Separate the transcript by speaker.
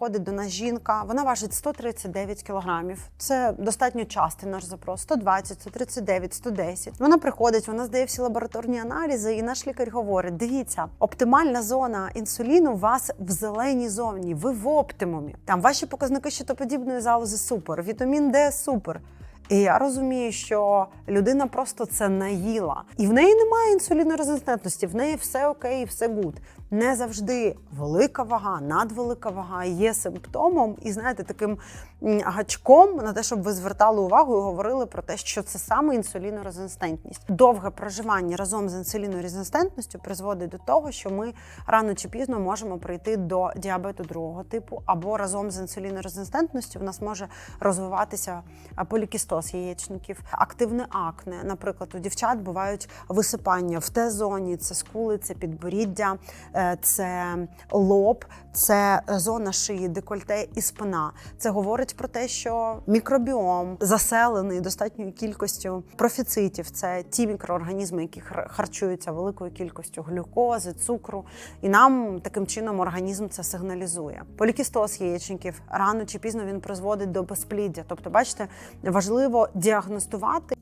Speaker 1: приходить до нас жінка, вона важить 139 кілограмів. Це достатньо частий наш запрос. 120, 139, 110. Вона приходить, вона здає всі лабораторні аналізи, і наш лікар говорить: дивіться, оптимальна зона інсуліну у вас в зеленій зоні, ви в оптимумі. Там ваші показники щитоподібної залози супер, вітамін Д супер. І я розумію, що людина просто це наїла, і в неї немає інсулінорезистентності, в неї все окей, все гуд. Не завжди велика вага, надвелика вага є симптомом, і знаєте, таким гачком на те, щоб ви звертали увагу і говорили про те, що це саме інсулінорезистентність. Довге проживання разом з інсулінорезистентністю призводить до того, що ми рано чи пізно можемо прийти до діабету другого типу, або разом з інсулінорезистентністю в нас може розвиватися а, полікістоз яєчників, активне акне. Наприклад, у дівчат бувають висипання в Т-зоні, це скули, це підборіддя, е, це лоб, це зона шиї, декольте і спина. Це говорить про те, що мікробіом заселений достатньою кількістю профіцитів. Це ті мікроорганізми, які хар- харчуються великою кількістю глюкози, цукру, і нам таким чином організм це сигналізує. Полікістоз яєчників рано чи пізно він призводить до безпліддя. Тобто, бачите, важливо діагностувати